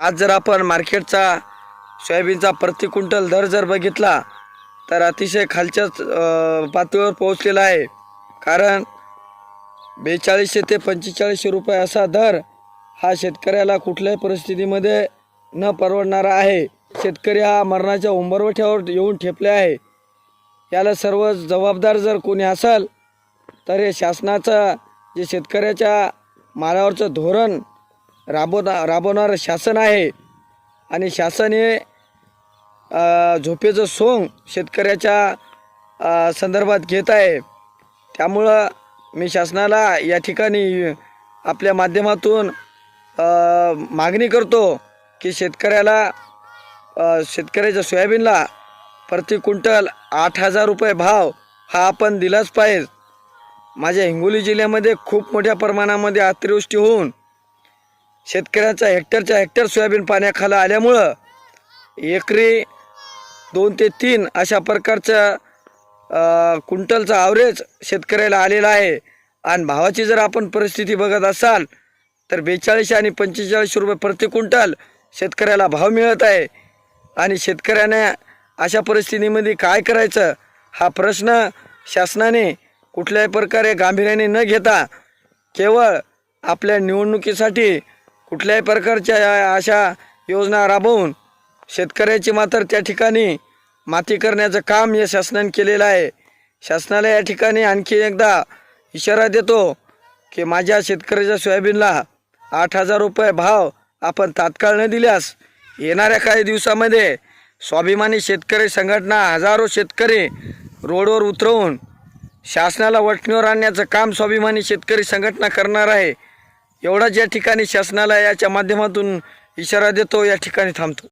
आज जर आपण मार्केटचा सोयाबीनचा प्रति क्विंटल दर जर बघितला तर अतिशय खालच्याच पातळीवर पोहोचलेला आहे. कारण बेचाळीसशे ते पंचेचाळीसशे रुपये असा दर हा शेतकऱ्याला कुठल्याही परिस्थितीमध्ये न परवडणारा आहे. शेतकरी हा मरणाच्या उंबरवठ्यावर येऊन ठेपले आहे. याला सर्व जबाबदार जर कोणी असेल तर हे शासनाचं जे शेतकऱ्याच्या मालावरचं धोरण राबवणा राबवणारं शासन आहे. आणि शासन हे झोपेचं सोंग शेतकऱ्याच्या संदर्भात घेत आहे. त्यामुळं मी शासनाला या ठिकाणी आपल्या माध्यमातून मागणी करतो की शेतकऱ्याला शेतकऱ्याच्या सोयाबीनला प्रति क्विंटल आठ हजार रुपये भाव हा आपण दिलाच पाहिजे. माझ्या हिंगोली जिल्ह्यामध्ये खूप मोठ्या प्रमाणामध्ये अतिवृष्टी होऊन शेतकऱ्याचा हेक्टरच्या हेक्टर सोयाबीन पाण्याखाली आल्यामुळं एकरी दोन ते तीन अशा प्रकारचं कुंटलचा क्विंटलचा शेतकऱ्याला आलेला आहे. आणि भावाची जर आपण परिस्थिती बघत असाल तर बेचाळीसशे आणि पंचेचाळीसशे रुपये प्रति क्विंटल शेतकऱ्याला भाव मिळत आहे. आणि शेतकऱ्याने अशा परिस्थितीमध्ये काय करायचं हा प्रश्न शासनाने कुठल्याही प्रकारे गांभीर्याने न घेता केवळ आपल्या निवडणुकीसाठी कुठल्याही प्रकारच्या अशा योजना राबवून शेतकऱ्याची मात्र त्या ठिकाणी माती करण्याचं काम या शासनाने केलेलं आहे. शासनाला या ठिकाणी आणखी एकदा इशारा देतो की माझ्या शेतकऱ्याच्या सोयाबीनला आठ हजार रुपये भाव आपण तात्काळ न दिल्यास येणाऱ्या काही दिवसामध्ये स्वाभिमानी शेतकरी संघटना हजारो शेतकरी रोडवर उतरवून शासनाला वटणीवर आणण्याचं काम स्वाभिमानी शेतकरी संघटना करणार आहे. एवढाच या ठिकाणी शासनाला याच्या माध्यमातून इशारा देतो या ठिकाणी थांबतो.